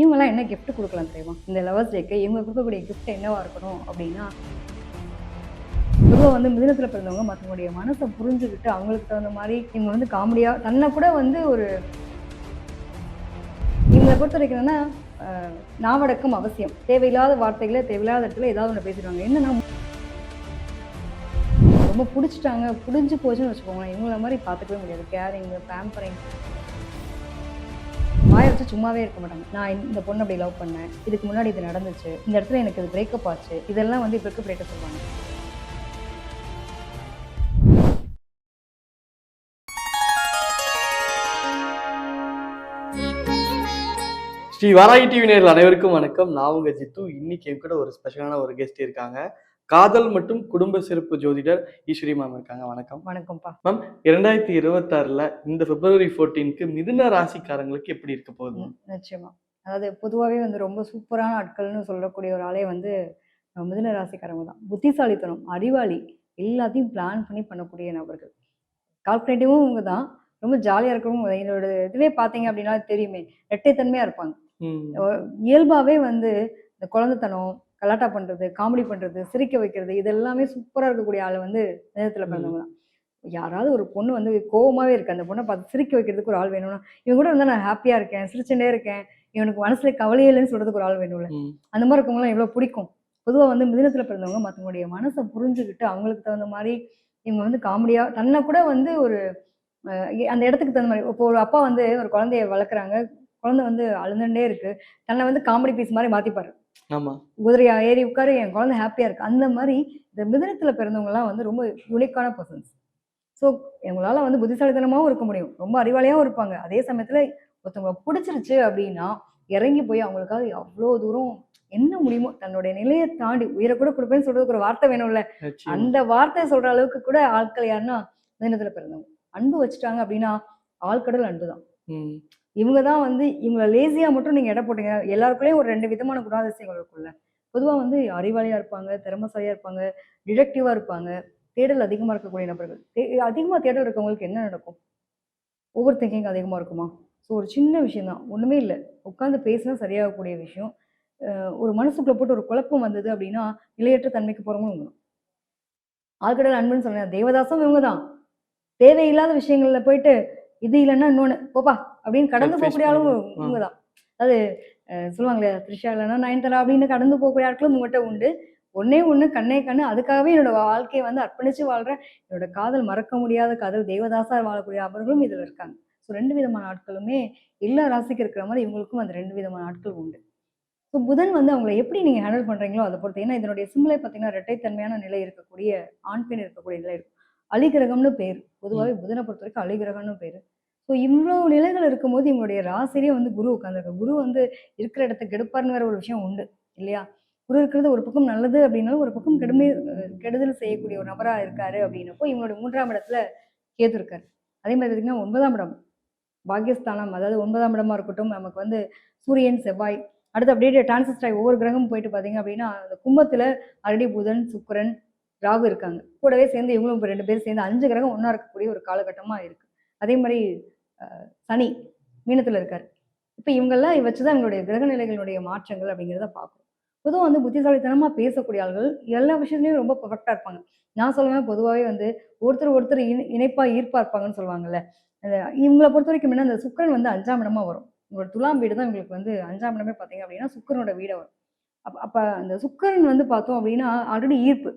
இவங்கெல்லாம் என்ன கிஃப்ட் கொடுக்கலாம் தெரியுமா? இந்த லவர்ஸ் டேக்கு இவங்க கொடுக்கக்கூடிய கிஃப்ட் என்னவா இருக்கணும் அப்படின்னா பொதுவாக வந்து மிதுனத்தில் பிறந்தவங்க மற்றவங்களுடைய மனசை புரிஞ்சுக்கிட்டு அவங்களுக்கு தகுந்த மாதிரி இவங்க வந்து காமெடியாக தன்னை கூட வந்து ஒரு இவங்களை பொறுத்த வரைக்கும் நாவடக்கம் அவசியம். தேவையில்லாத வார்த்தைகளை தேவையில்லாத இடத்துல ஏதாவது ஒன்று பேசிடுவாங்க. என்னன்னா ரொம்ப பிடிச்சிட்டாங்க புடிஞ்சு போச்சுன்னு வச்சுக்கோங்களேன். இவங்கள மாதிரி பார்த்துக்கவே முடியாது. கேரிங் பேம்பரிங் வச்சு சும்மாவே இருக்க மாட்டாங்க. நான் இந்த பொண்ணு அப்படி லவ் பண்ணேன். இதுக்கு முன்னாடி இது நடந்துச்சு. இந்த இடத்துல எனக்கு இது பிரேக்கப் ஆச்சு. இதெல்லாம் வந்து இப்போ இருக்க பிரேக்கப் சொல்லுவாங்க. ஸ்ரீ வாராயி டிவி நேரில் அனைவருக்கும் வணக்கம். நான் உங்கள் ஜித்து. இன்னைக்கு என் கூட ஒரு ஸ்பெஷலான ஒரு கெஸ்ட் இருக்காங்க. காதல் மற்றும் குடும்ப சிறப்பு ஜோதிடர் ஈஸ்வரி மேம் இருக்காங்க. வணக்கம். வணக்கம்ப்பா. இரண்டாயிரத்தி இருபத்தாறுல இந்த பிப்ரவரி 14க்கு மிதுன ராசிக்காரங்களுக்கு எப்படி இருக்க போகுது? நிச்சயமா. அதாவது பொதுவாகவே வந்து ரொம்ப சூப்பரான ஆட்கள்னு சொல்லக்கூடிய ஒரு ஆளே வந்து மிதுன ராசிக்காரங்க தான். புத்திசாலித்தனம் அறிவாளி எல்லாத்தையும் பிளான் பண்ணி பண்ணக்கூடிய நபர்கள். கால்குலேட்டிவும் இவங்க தான். ரொம்ப ஜாலியாக தான். என்னோட இதுவே பார்த்தீங்க அப்படின்னா தெரியுமே. ரெட்டைத்தன்மையாக இருப்பாங்க. இயல்பாகவே வந்து இந்த குழந்தைத்தனம் கலாட்டா பண்ணுறது காமெடி பண்ணுறது சிரிக்க வைக்கிறது இது எல்லாமே சூப்பராக இருக்கக்கூடிய ஆள் வந்து நேரத்தில் பிறந்தவங்க தான். யாராவது ஒரு பொண்ணு வந்து கோவமாவே இருக்கு. அந்த பொண்ணை பார்த்து சிரிக்க வைக்கிறதுக்கு ஒரு ஆள் வேணும்னா இவன் கூட இருந்தால் நான் ஹாப்பியாக இருக்கேன் சிரிச்சுட்டே இருக்கேன் இவனுக்கு மனசுல கவலையே இல்லைன்னு சொல்றதுக்கு ஒரு ஆள் வேணும்ல. அந்த மாதிரி இருக்கவங்களாம் எவ்வளோ பிடிக்கும். பொதுவாக வந்து மிதுனத்தில் பிறந்தவங்க மற்றவங்களுடைய மனசை புரிஞ்சுக்கிட்டு அவங்களுக்கு தகுந்த மாதிரி இவங்க வந்து காமெடியாக தன்னை கூட வந்து ஒரு அந்த இடத்துக்கு தகுந்த மாதிரி இப்போ ஒரு அப்பா வந்து ஒரு குழந்தைய வளர்க்குறாங்க. குழந்தை வந்து அழுந்துட்டே இருக்கு. தன்னை வந்து காமெடி பீஸ் மாதிரி மாற்றிப்பாரு குதிரையா ஏறி உட்காரு என் குழந்தை ஹாப்பியாக இருக்கு. அந்த மாதிரி இந்த மிதுனத்தில் பிறந்தவங்கலாம் வந்து ரொம்ப யூனிக்கான பர்சன்ஸ் ஸோ இவங்களால வந்து புத்திசாலித்தனமாகவும் இருக்க முடியும். ரொம்ப அறிவாளியாகவும் இருப்பாங்க. அதே சமயத்தில் ஒருத்தவங்களை பிடிச்சிருச்சு அப்படின்னா இறங்கி போய் அவங்களுக்காக அவ்வளோ தூரம் என்ன முடியுமோ தன்னுடைய நிலையை தாண்டி உயிரை கூட கொடுப்பேன்னு சொல்றதுக்கு ஒரு வார்த்தை வேணும்ல. அந்த வார்த்தையை சொல்ற அளவுக்கு கூட ஆட்கள் யாருன்னா மிதுனத்தில் பிறந்தவங்க. அன்பு வச்சுட்டாங்க அப்படின்னா ஆழ்கடல் அன்பு தான் ம், இவங்க தான் வந்து இவங்களை லேசியாக மட்டும் நீங்கள் இடம் போட்டீங்க. எல்லாருக்குள்ளேயும் ஒரு ரெண்டு விதமான குணாதிசயங்கள் இருக்கும்ல. பொதுவாக வந்து அறிவாளியாக இருப்பாங்க திறமசாலியாக இருப்பாங்க டிடெக்டிவாக இருப்பாங்க தேடல் அதிகமாக இருக்கக்கூடிய நபர்கள். அதிகமாக தேடல் இருக்கவங்களுக்கு என்ன நடக்கும்? ஓவர் திங்கிங் அதிகமாக இருக்குமா? ஸோ ஒரு சின்ன விஷயம் தான். ஒன்றுமே இல்லை. உட்காந்து பேசினா சரியாகக்கூடிய விஷயம். ஒரு மனசுக்குள்ளே போட்டு ஒரு குழப்பம் வந்தது அப்படின்னா நிலையற்ற தன்மைக்கு போகிறவங்க இவங்க ஆழ்கடல் அன்புன்னு சொன்னேன் தேவதாசம் இவங்க தான். தேவையில்லாத விஷயங்களில் போயிட்டு இது இல்லைன்னா இன்னொன்று போப்பா. அப்படின்னு கடந்து போகக்கூடிய ஆளும் பண்ணிடுவோம். ஆ. இவங்க தான். அதாவது அஹ் சொல்லுவாங்களே த்ரிஷா இல்லைன்னா நயன்தாரா அப்படின்னு கடந்து போகக்கூடிய ஆட்களும் உங்கள்கிட்ட உண்டு. ஒன்னே ஒன்று கண்ணே கண்ணு அதுக்காகவே என்னோட வாழ்க்கையை வந்து அர்ப்பணிச்சு வாழ்றேன் என்னோட காதல் மறக்க முடியாத காதல் தேவதாசா வாழக்கூடிய அவர்களும் இதில் இருக்காங்க. ஸோ ரெண்டு விதமான ஆட்களுமே எல்லா ராசிக்கு இருக்கிற மாதிரி இவங்களுக்கும் அந்த ரெண்டு விதமான ஆட்கள் உண்டு. ஸோ புதன் வந்து அவங்கள எப்படி நீங்கள் ஹேண்டில் பண்ணுறீங்களோ அதை பொறுத்து ஏன்னா இதனுடைய சிம்லே பார்த்தீங்கன்னா இரட்டைத்தன்மையான நிலை இருக்கக்கூடிய ஆண் பெண் இருக்கக்கூடிய நிலை இருக்கும் அலிகிரகம்னு பேர். பொதுவாகவே புதனை பொறுத்த வரைக்கும் அலிகிரகம்னு பேர். ஸோ இவ்வளோ நிலைகள் இருக்கும்போது இவங்களுடைய ராசிலேயே வந்து குரு உட்காந்துருக்கு குரு வந்து இருக்கிற இடத்த கெடுப்பார்னு வேற ஒரு விஷயம் உண்டு இல்லையா? குரு இருக்கிறது ஒரு பக்கம் நல்லது அப்படின்னாலும் ஒரு பக்கம் கெடுமை கெடுதல் செய்யக்கூடிய ஒரு நபராக இருக்காரு அப்படின்னப்போ இவங்களுடைய மூன்றாம் இடத்துல கேது இருக்காரு. அதே மாதிரி பார்த்தீங்கன்னா ஒன்பதாம் இடம் பாகியஸ்தானம் அதாவது ஒன்பதாம் இடமா இருக்கட்டும் நமக்கு வந்து சூரியன் செவ்வாய் அடுத்து அப்படியே டிரான்சிஸ்ட் ஆகி ஒவ்வொரு கிரகமும் போயிட்டு பார்த்தீங்க அப்படின்னா அந்த கும்பத்தில் ஆல்ரெடி புதன் சுக்கிரன் ராகு இருக்காங்க. கூடவே சேர்ந்து இவங்களும் இப்போ ரெண்டு பேரும் சேர்ந்து அஞ்சு கிரகம் ஒன்றா இருக்கக்கூடிய ஒரு காலகட்டமாக இருக்குது அதே மாதிரி சனி மீனத்தில் இருக்கார். இப்போ இவங்கெல்லாம் வச்சு தான் இவங்களுடைய கிரக நிலைகளுடைய மாற்றங்கள் அப்படிங்கிறத பார்க்குறோம். பொதுவாக வந்து புத்திசாலித்தனமாக பேசக்கூடிய ஆள்கள் எல்லா விஷயத்துலையும் ரொம்ப பர்ஃபெக்டாக இருப்பாங்க. நான் சொல்லுவேன் பொதுவாகவே வந்து ஒருத்தர் ஒருத்தர் இணை இணைப்பாக ஈர்ப்பாக இருப்பாங்கன்னு சொல்லுவாங்கல்ல. அந்த இவங்களை பொறுத்த வரைக்கும் என்ன அந்த சுக்கரன் வந்து அஞ்சாம் இடமா வரும். உங்களோட துலாம் வீடு தான் இவங்களுக்கு வந்து அஞ்சாம் இடமே பார்த்தீங்க அப்படின்னா சுக்கரனோட வீடை வரும். அப்போ அப்போ அந்த சுக்கரன் வந்து பார்த்தோம் அப்படின்னா ஆல்ரெடி ஈர்ப்பு.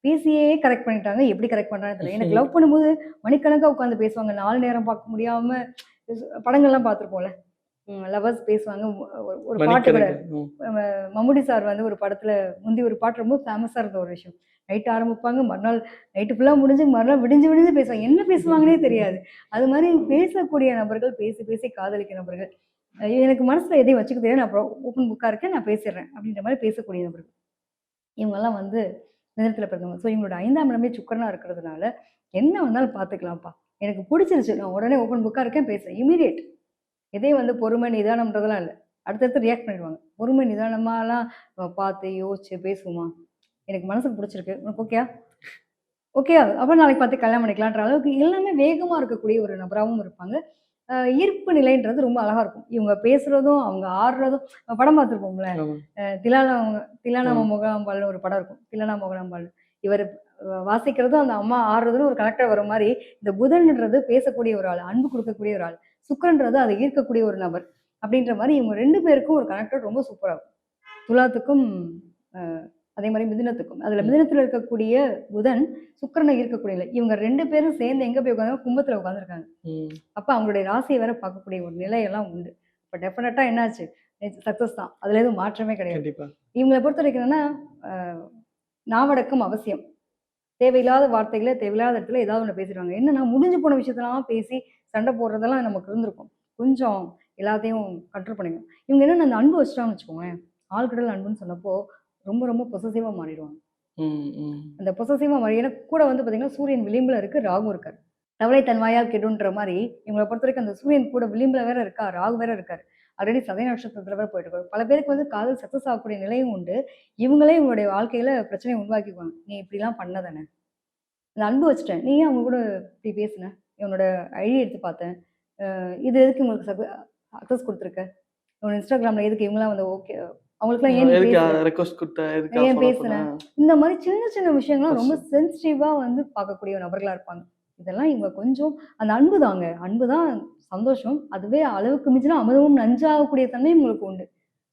பேசியே கரெக்ட் பண்ணிட்டாங்க. எப்படி கரெக்ட் பண்ணுறாங்கன்னு தெரியல. எனக்கு லவ் பண்ணும்போது மணிக்கணக்காக உட்காந்து பேசுவாங்க. நாலு நேரம் பார்க்க முடியாம படங்கள்லாம் பார்த்துருப்போம்ல. லவர்ஸ் பேசுவாங்க. ஒரு- பாட்டு கூட. மம்முடி சார் வந்து ஒரு படத்துல முந்தி ஒரு பாட்டு ரொம்ப ஃபேமஸாக இருந்த ஒரு விஷயம். நைட் ஆரம்பிப்பாங்க. மறுநாள் நைட்டு ஃபுல்லாக முடிஞ்சு மறுநாள் விடிஞ்சு விடிஞ்சு பேசுவாங்க. என்ன பேசுவாங்கன்னே தெரியாது. அது மாதிரி பேசக்கூடிய நபர்கள் பேசி பேசி காதலிக்க நபர்கள். எனக்கு மனசுல எதையும் வச்சுக்க தெரியாது. நான் அப்புறம் ஓப்பன் புக்காக இருக்கேன். நான் பேசிடுறேன். அப்படின்ற மாதிரி பேசக்கூடிய நபர்கள். இவங்கெல்லாம் வந்து நிறத்தில் பிறந்தவங்க. ஸோ இவங்களோட ஐந்தாம் இடமே சுக்கரனாக இருக்கிறதுனால என்ன வந்தாலும் பார்த்துக்கலாம்ப்பா. எனக்கு பிடிச்சிருச்சு. நான் உடனே ஓப்பன் புக்காக இருக்கேன் பேசுகிறேன் இமீடியட் இதே வந்து பொறுமை நிதானம்ன்றதெல்லாம் இல்லை. அடுத்தடுத்து ரியாக்ட் பண்ணிடுவாங்க. பொறுமை நிதானமாலாம் பார்த்து யோசிச்சு பேசுவோமா? எனக்கு மனசுக்கு பிடிச்சிருக்கு. உனக்கு ஓகேயா ஓகே அப்போ நாளைக்கு பார்த்து கல்யாணம் பண்ணிக்கலான்ற அளவுக்கு எல்லாமே வேகமாக இருக்கக்கூடிய ஒரு நபராகவும் இருப்பாங்க. ஈர்ப்பு நிலைன்றது ரொம்ப அழகா இருக்கும். இவங்க பேசுறதும் அவங்க ஆடுறதும் படம் பார்த்துருப்போம்ல. திலானா திலானாம ம். மோகனாம்பாள்னு ஒரு படம் இருக்கும். திலானா மோகனாம்பாள் இவர் வாசிக்கிறதும் அந்த அம்மா ஆடுறதுன்னு ஒரு கனெக்டர் வர மாதிரி இந்த புதன்ன்றது பேசக்கூடிய ஒரு ஆள் அன்பு கொடுக்கக்கூடிய ஒரு ஆள் சுக்கரன்றது அதை ஈர்க்கக்கூடிய ஒரு நபர் அப்படின்ற மாதிரி இவங்க ரெண்டு பேருக்கும் ஒரு கனெக்டர் ரொம்ப சூப்பரா இருக்கும். துலாத்துக்கும் அதே மாதிரி மிதுனத்துக்கும். அதுல. மிதுனத்துல இருக்கக்கூடிய புதன் சுக்கிரனை ஈர்க்கக்கூடிய நிலை. இவங்க ரெண்டு பேரும் சேர்ந்து எங்க போய் உட்காந்து கும்பத்துல உட்காந்துருக்காங்க. அப்ப அவங்களுடைய ராசியை வேற பார்க்கக்கூடிய ஒரு நிலையெல்லாம் உண்டு. இப்போ டெஃபினட்டா என்னாச்சு? சக்சஸ் தான். அதுல எதுவும் மாற்றமே கிடையாது. இவங்களை பொறுத்த வரைக்கும் என்னன்னா நாவடக்கம் அவசியம். தேவையில்லாத வார்த்தைகளை தேவையில்லாத இடத்துல ஏதாவது ஒன்று பேசிடுவாங்க. என்னன்னா முடிஞ்சு போன விஷயத்தெல்லாம் பேசி சண்டை போடுறதெல்லாம் நமக்கு இருந்திருக்கும். கொஞ்சம் எல்லாத்தையும் கண்ட்ரோல் பண்ணிக்கணும். இவங்க என்னன்னா அந்த அன்பு வச்சுட்டாங்கன்னு வச்சுக்கோங்களேன். ஆழ்கடல் அன்புன்னு சொன்னப்போ ரொம்ப ரொம்ப பொசசிவாக மாறிடுவாங்க. அந்த பொசசிவாக மாறி ஏன்னா கூட வந்து பார்த்தீங்கன்னா சூரியன் விளிம்பில் இருக்கு ராகு இருக்காரு. தவளை தன் வாயால் கெடுன்ற மாதிரி இவங்களை பொறுத்த வரைக்கும் அந்த சூரியன் கூட விளிம்பில் வேற இருக்கா? ராகு வேற இருக்காரு. ஆல்ரெடி சதய நட்சத்திரத்துல வேற போயிட்டு இருக்காரு. பல பேருக்கு வந்து காதல் சக்ஸஸ் ஆகக்கூடிய நிலையும் உண்டு. இவங்களே இவங்களுடைய வாழ்க்கையில பிரச்சனையை உருவாக்கிக்குவாங்க. நீ இப்படிலாம் பண்ணதானே? அந்த அன்பு வச்சுட்டேன். நீ அவங்க கூட இப்படி பேசுன? இவனோட ஐடி எடுத்து பார்த்தேன். இது எதுக்கு உங்களுக்கு சக்ஸஸ் கொடுத்துருக்க? உன் இன்ஸ்டாகிராம்ல எதுக்கு இவங்களாம் வந்து ஓகே அவங்களுக்குலாம் ஏன் நீ எதுக்கு பேசுற? ரெக்வஸ்ட் கொடுத்த? எதுக்கு ஏன் follow பேசுன? பண்ண? இந்த மாதிரி சின்ன சின்ன விஷயங்கள்லாம் ரொம்ப சென்சிட்டிவா வந்து பார்க்கக்கூடிய நபர்களா இருப்பாங்க. இதெல்லாம் இவங்க கொஞ்சம் அந்த அன்பு தாங்க. அன்பு தான் சந்தோஷம். அதுவே அளவுக்கு மிஞ்சினா அமிர்தமும் நஞ்சாகக்கூடிய தன்மை இவங்களுக்கு உண்டு.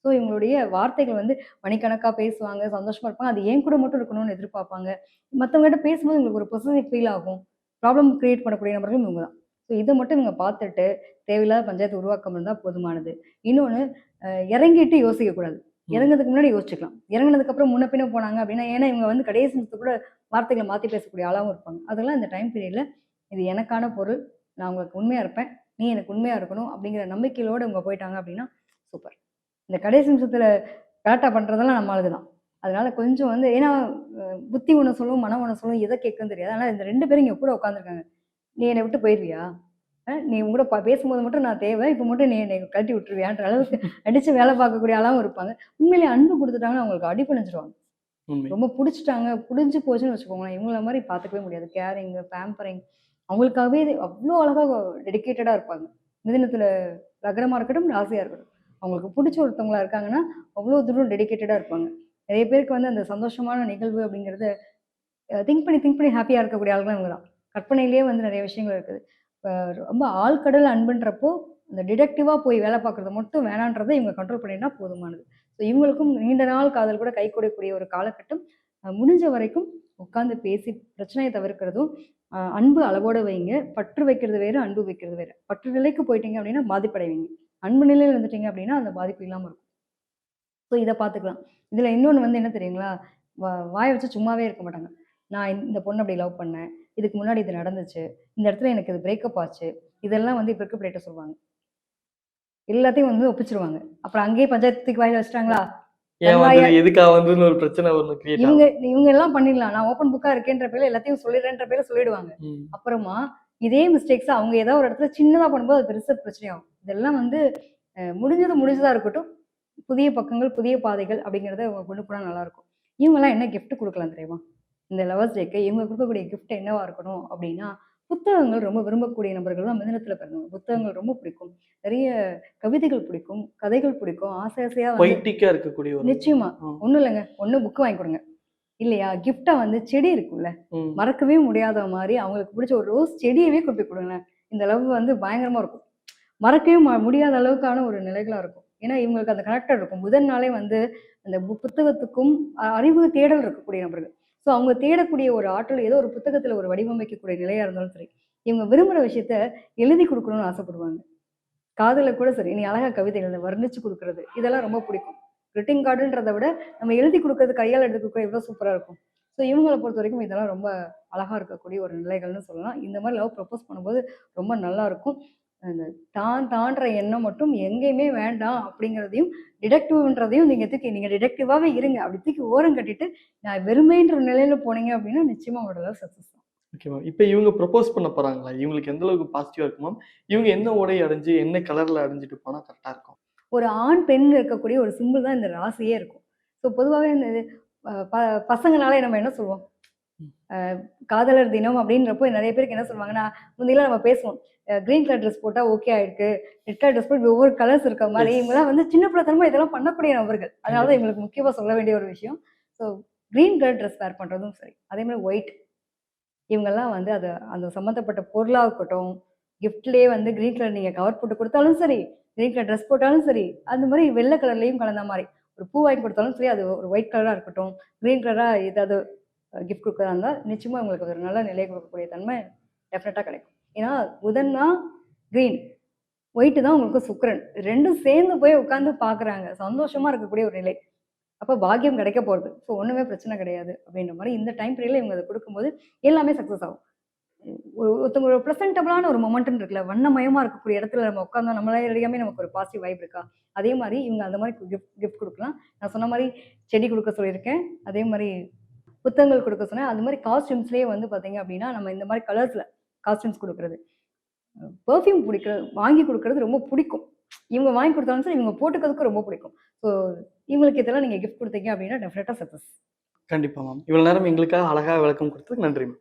ஸோ இவங்களுடைய வார்த்தைகள் வந்து மணிக்கணக்கா பேசுவாங்க சந்தோஷமா இருப்பாங்க. அது ஏன் கூட மட்டும் இருக்கணும்னு எதிர்பார்ப்பாங்க. மற்றவங்ககிட்ட பேசும்போது உங்களுக்கு ஒரு பொசிட்டிவ் ஃபீல் ஆகும். ப்ராப்ளம் கிரியேட் பண்ணக்கூடிய நபர்களும் இவங்க தான். ஸோ இதை மட்டும் இவங்க பார்த்துட்டு தேவையில்லாத பஞ்சாயத்து உருவாக்கம் இருந்தால் போதுமானது. இன்னொன்று இறங்கிட்டு யோசிக்கக்கூடாது. இறங்குறதுக்கு முன்னாடி யோசிச்சுக்கலாம். இறங்குனதுக்கு அப்புறம் முன்ன பின்ன போனாங்க அப்படின்னா ஏன்னா இவங்க வந்து கடைசி நிமிஷத்துல கூட வார்த்தைகளை மாற்றி பேசக்கூடிய ஆளாகவும் இருப்பாங்க. அதெல்லாம் இந்த டைம் பீரியட்ல இது எனக்கான பொருள் நான் உங்களுக்கு உண்மையாக இருப்பேன் நீ எனக்கு உண்மையாக இருக்கணும் அப்படிங்கிற நம்பிக்கையோடு இவங்க போயிட்டாங்க அப்படின்னா சூப்பர் இந்த கடைசி நிமிஷத்தில் கரெக்டாக பண்ணுறதெல்லாம் நம்ம தான். அதனால கொஞ்சம் வந்து ஏன்னா புத்தி ஒன்று சொல்லும் மனம் ஒன்று சொல்லும் எதை கேட்குன்னு தெரியாது. அதனால் இந்த ரெண்டு பேரும் இங்கே கூட உட்காந்துருக்காங்க நீ என்னை விட்டு போயிடுவியா நீ உங்க கூட ப- பேசும்போது மட்டும் நான் தேவை இப்போ மட்டும் நீ என்னை கழட்டி விட்டுருவியான்ற அளவுக்கு அடித்து வேலை பார்க்கக்கூடிய ஆளாகவும் இருப்பாங்க. உண்மையிலேயே அன்பு கொடுத்துட்டாங்கன்னா அவங்களுக்கு உண்மை. ரொம்ப பிடிச்சிட்டாங்க பிடிச்சி போச்சுன்னு வச்சுக்கோங்களேன். இவங்கள மாதிரி பார்த்துக்கவே முடியாது. கேரிங் பேம்பரிங் அவங்களுக்காகவே அவ்வளோ அழகாக டெடிக்கேட்டடாக இருப்பாங்க. மிதினத்தில் லக்னமாக இருக்கட்டும் ராசியாக இருக்கட்டும். அவங்களுக்கு பிடிச்ச ஒருத்தவங்களா இருக்காங்கன்னா அவ்வளோ தூரம் டெடிக்கேட்டடாக இருப்பாங்க. நிறைய பேருக்கு வந்து அந்த சந்தோஷமான நிகழ்வு அப்படிங்கிறத திங்க் பண்ணி திங்க் பண்ணி ஹாப்பியாக இருக்கக்கூடிய ஆளுங்களும் இவங்க தான் கற்பனையிலேயே வந்து நிறைய விஷயங்கள் இருக்குது. இப்போ ரொம்ப ஆழ்கடல் அன்புன்றப்போ அந்த டிடெக்டிவாக போய் வேலை பார்க்குறது மட்டும் வேணான்றதை இவங்க கண்ட்ரோல் பண்ணிட்டா போதுமானது. ஸோ இவங்களுக்கும் நீண்ட நாள் காதல் கூட கை கொடுக்கக்கூடிய ஒரு காலகட்டம் முடிஞ்ச வரைக்கும் உட்காந்து பேசி பிரச்சனையை தவிர்க்கிறதும் அன்பு அளவோட வைங்க. பற்று வைக்கிறது வேறு அன்பு வைக்கிறது வேறு. பற்று நிலைக்கு போயிட்டீங்க அப்படின்னா பாதிப்படைவீங்க. அன்பு நிலையில் இருந்துட்டீங்க அப்படின்னா அந்த பாதிப்பு இல்லாமல் இருக்கும். ஸோ இதை பார்த்துக்கலாம். இதில் இன்னொன்று வந்து என்ன தெரியுங்களா? வா- வாயை வச்சு சும்மாவே இருக்க மாட்டாங்க. நான் இந்த பொண்ணை அப்படி லவ் பண்ணேன். இதுக்கு முன்னாடி இது நடந்துச்சு. இந்த இடத்துல எனக்கு இது பிரேக்கப் ஆச்சு. இதெல்லாம் வந்து இப்போ இருக்க பிளேட்டை சொல்லுவாங்க. எல்லாத்தையும் வந்து ஒப்பிச்சிருவாங்க. அப்புறம் அங்கேயே பஞ்சாயத்துக்கு வாயில வச்சிட்டாங்களா? எதுக்காக வந்து ஒரு பிரச்சனை இவங்க இவங்க எல்லாம் பண்ணிடலாம். நான் ஓப்பன் புக்கா இருக்கேன்ற பேர்ல எல்லாத்தையும் சொல்லிடுறேன்ற பேர்ல சொல்லிடுவாங்க. அப்புறமா இதே மிஸ்டேக்ஸ் அவங்க ஏதாவது ஒரு இடத்துல சின்னதா பண்ணும்போது அது பெருசா பிரச்சனையாகும். இதெல்லாம் வந்து முடிஞ்சது முடிஞ்சதா இருக்கட்டும். புதிய பக்கங்கள் புதிய பாதைகள் அப்படிங்கிறத அவங்க கொண்டு போனால் நல்லா இருக்கும். இவங்கெல்லாம் என்ன gift கொடுக்கலாம் தெரியுமா? இந்த லவர்ஸ் டேக்கு இவங்க கொடுக்கக்கூடிய gift என்னவா இருக்கணும் அப்படின்னா புத்தகங்கள் ரொம்ப விரும்பக்கூடிய நபர்கள் தான் மிதனத்துல பிறந்தவங்க. புத்தகங்கள் ரொம்ப பிடிக்கும். நிறைய கவிதைகள் பிடிக்கும் கதைகள் பிடிக்கும் ஆசை ஆசையா வந்து பொய்ட்டிக்கா இருக்கக்கூடிய நிச்சயமா. ஒண்ணும் இல்லைங்க. ஒண்ணு புக் வாங்கி கொடுங்க. இல்லையா? gift-ஆ வந்து செடி இருக்குல்ல ம். மறக்கவே முடியாத மாதிரி அவங்களுக்கு பிடிச்ச ஒரு ரோஸ் செடியவே கொண்டு கொடுங்க இந்த லவ் வந்து பயங்கரமா இருக்கும். மறக்கவே முடியாத அளவுக்கான ஒரு நிலைகளா இருக்கும். ஏன்னா இவங்களுக்கு அந்த கனெக்டட் இருக்கும். புதன் நாளே வந்து அந்த பு- புத்தகத்துக்கும் அறிவு தேடல் இருக்கக்கூடிய நபர்கள். ஸோ அவங்க தேடக்கூடிய ஒரு ஆற்றல் ஏதோ ஒரு புத்தகத்தில் ஒரு வடிவமைக்கக்கூடிய நிலையாக இருந்தாலும் சரி இவங்க விரும்புகிற விஷயத்த எழுதி கொடுக்கணும்னு ஆசைப்படுவாங்க. காதில் கூட சரி நீ அழகா கவிதைகளை வர்ணிச்சு கொடுக்கறது இதெல்லாம் ரொம்ப பிடிக்கும். ரிட்டிங் கார்டுன்றதை விட நம்ம எழுதி கொடுக்கறது கையால் எடுத்து எவ்வளோ சூப்பராக இருக்கும். ஸோ இவங்களை பொறுத்த வரைக்கும் இதெல்லாம் ரொம்ப அழகாக இருக்கக்கூடிய ஒரு நிலைகள்னு சொல்லலாம். இந்த மாதிரி லவ் ப்ரப்போஸ் பண்ணும்போது ரொம்ப நல்லா இருக்கும். அந்த தான் தான்ற எண்ணம் மட்டும் எங்கேயுமே வேண்டாம் அப்படிங்கிறதையும் டிடெக்டிவ்ன்றதையும் நீங்கள் தூக்கி நீங்கள் டிடெக்டிவாகவே இருங்க. அப்படி தூக்கி ஓரம் கட்டிட்டு நான் வெறுமைன்ற நிலையில போனீங்க அப்படின்னா நிச்சயமா உங்களோட லவ் சக்ஸஸ் தான் ஓகே மேம் இப்போ இவங்க ப்ரொபோஸ் பண்ண போறாங்களா? இவங்களுக்கு எந்த அளவுக்கு பாசிட்டிவா இருக்கும்? மேம் இவங்க என்ன உடை அடைஞ்சு என்ன கலர்ல அடைஞ்சிட்டு போனா கரெக்டா இருக்கும்? ஒரு ஆண் பெண் இருக்கக்கூடிய ஒரு சிம்பிள் தான் இந்த ராசியே இருக்கும். ஸோ பொதுவாகவே இந்த ப பசங்கனாலே நம்ம என்ன சொல்லுவோம் காதலர் தினம் அப்படின்றப்போ நிறைய பேருக்கு என்ன சொல்லுவாங்கன்னா முந்தையெல்லாம் நம்ம பேசுவோம். கிரீன் கலர் ட்ரெஸ் போட்டால் ஓகே ஆயிருக்கு. ரெட் கலர் ட்ரெஸ் போட்டு ஒவ்வொரு கலர்ஸ் இருக்க மாதிரி Yes. இவங்கலாம் வந்து சின்ன பிள்ளைத்தனமா இதெல்லாம் பண்ணக்கூடிய நபர்கள். அதனால தான் இவங்களுக்கு முக்கியமாக சொல்ல வேண்டிய ஒரு விஷயம். So green colour dress wear பண்ணுறதும் சரி. அதே மாதிரி ஒயிட் இவங்கெல்லாம் வந்து அது அந்த சம்மந்தப்பட்ட பொருளாக இருக்கட்டும் கிஃப்ட்லேயே வந்து கிரீன் கலர் நீங்கள் கவர் போட்டு கொடுத்தாலும் சரி கிரீன் கலர் ட்ரெஸ் போட்டாலும் சரி அந்த மாதிரி வெள்ளை கலர்லேயும் கலந்த மாதிரி. ஒரு பூ வாங்கி கொடுத்தாலும் சரி அது ஒரு ஒயிட் கலராக இருக்கட்டும் க்ரீன் கலராக ஏதாவது கிஃப்ட் கொடுக்குறதா இருந்தால் நிச்சயமாக உங்களுக்கு ஒரு நல்ல நிலையை கொடுக்கக்கூடிய தன்மை டெஃபினட்டாக கிடைக்கும். ஏன்னா புதன்னா க்ரீன் ஒயிட்டு தான் உங்களுக்கு சுக்கரன். ரெண்டும் சேர்ந்து போய் உட்காந்து பார்க்குறாங்க. சந்தோஷமாக இருக்கக்கூடிய ஒரு நிலை. அப்போ பாக்கியம் கிடைக்க போகிறது ஸோ ஒன்றுமே பிரச்சனை கிடையாது அப்படின்ற மாதிரி இந்த டைம் பீரியடில் இவங்க அதை கொடுக்கும்போது எல்லாமே சக்ஸஸ் ஆகும். ஒரு ஒருத்தவங்க ஒரு ப்ரெசென்டபிளான ஒரு மொமெண்ட்னு இருக்குல்ல வண்ணமயமாக இருக்கக்கூடிய இடத்துல நம்ம உட்காந்தோம் நம்மளே எல்லாமே நமக்கு ஒரு பாசிட்டிவ் வைப் இருக்கா? அதே மாதிரி இவங்க அந்த மாதிரி கிஃப்ட் கிஃப்ட் கொடுக்கலாம். நான் சொன்ன மாதிரி செடி கொடுக்க சொல்லியிருக்கேன். அதே மாதிரி புத்தகங்கள் கொடுக்க சொன்னேன். அந்த மாதிரி காஸ்டியூம்ஸ்லேயே வந்து பார்த்தீங்க அப்படின்னா நம்ம இந்த மாதிரி கலர்ஸில் காஸ்டியூம்ஸ் கொடுக்குறது. பெர்ஃப்யூம் பிடிக்கிறது வாங்கி கொடுக்கறது ரொம்ப பிடிக்கும். இவங்க வாங்கி கொடுத்தாலும் சரி இவங்க போட்டுக்கிறதுக்கு ரொம்ப பிடிக்கும். ஸோ இவங்களுக்கு இதெல்லாம் நீங்கள் கிஃப்ட் கொடுத்தீங்க அப்படின்னா டெஃபினட்டாக சக்ஸஸ் கண்டிப்பாக மேம் இவ்வளோ நேரம் எங்களுக்காக அழகாக விளக்கம் கொடுத்ததுக்கு நன்றி மேம்